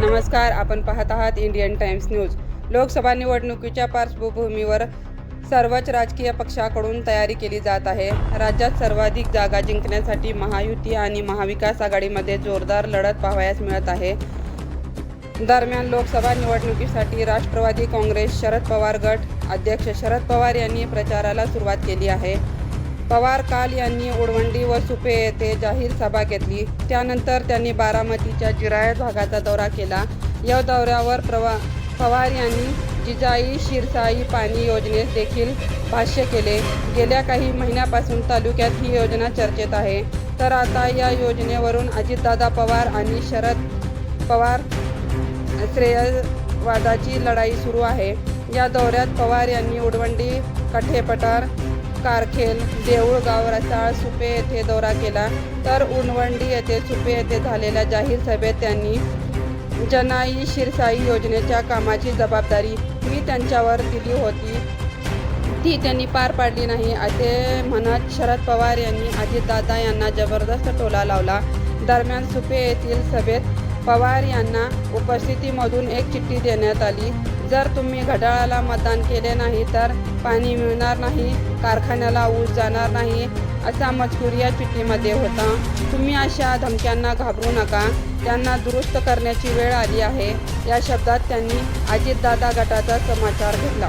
नमस्कार आपण पाहत आहात इंडियन टाइम्स न्यूज. लोकसभा निवडणुकीच्या पार्श्वभूमीवर सर्वच राजकीय पक्षाकडून तयारी केली जात आहे. राज्यात सर्वाधिक जागा जिंकण्यासाठी महायुती आणि महाविकास आघाडीमध्ये जोरदार लढत पाहावयास मिळत आहे. दरम्यान लोकसभा निवडणुकीसाठी राष्ट्रवादी काँग्रेस शरद पवार गट अध्यक्ष शरद पवार यांनी प्रचाराला सुरुवात केली आहे. पवार काल यांनी उडवंडी व सुपे येथे जाहीर सभा घेतली. त्यानंतर त्यांनी बारामतीच्या जिरायत भागाचा दौरा केला. या दौऱ्यावर प्रवा पवार यांनी जिजाई शिरसाई पाणी योजनेस देखील भाष्य केले. गेल्या काही महिन्यापासून तालुक्यात ही योजना चर्चेत आहे. तर आता या योजनेवरून अजितदादा पवार आणि शरद पवार श्रेयवादाची लढाई सुरू आहे. या दौऱ्यात पवार यांनी उडवंडी कठेपठार कारखेल देऊळगाव रसाळ सुपे येथे दौरा केला. तर उनवंडी येथे सुपे येथे झालेल्या जाहीर सभेत त्यांनी जनाई शिरसाई योजनेच्या कामाची जबाबदारी मी त्यांच्यावर दिली होती. ती त्यांनी पार पाडली नाही. असे म्हणत शरद पवार यांनी अजितदादा यांना जबरदस्त टोला लावला. दरम्यान सुपे येथील सभेत पवार यांना उपस्थितीमधून एक चिठ्ठी देण्यात आली. जर तुम्ही घड्याळाला मतदान केले नाही तर पाणी मिळणार नाही कारखान्याला ऊस जाणार नाही असा मजकूर या चिठ्ठीमध्ये होता. तुम्ही अशा धमक्यांना घाबरू नका. त्यांना दुरुस्त करण्याची वेळ आली आहे. या शब्दात त्यांनी अजितदादा गटाचा समाचार घेतला.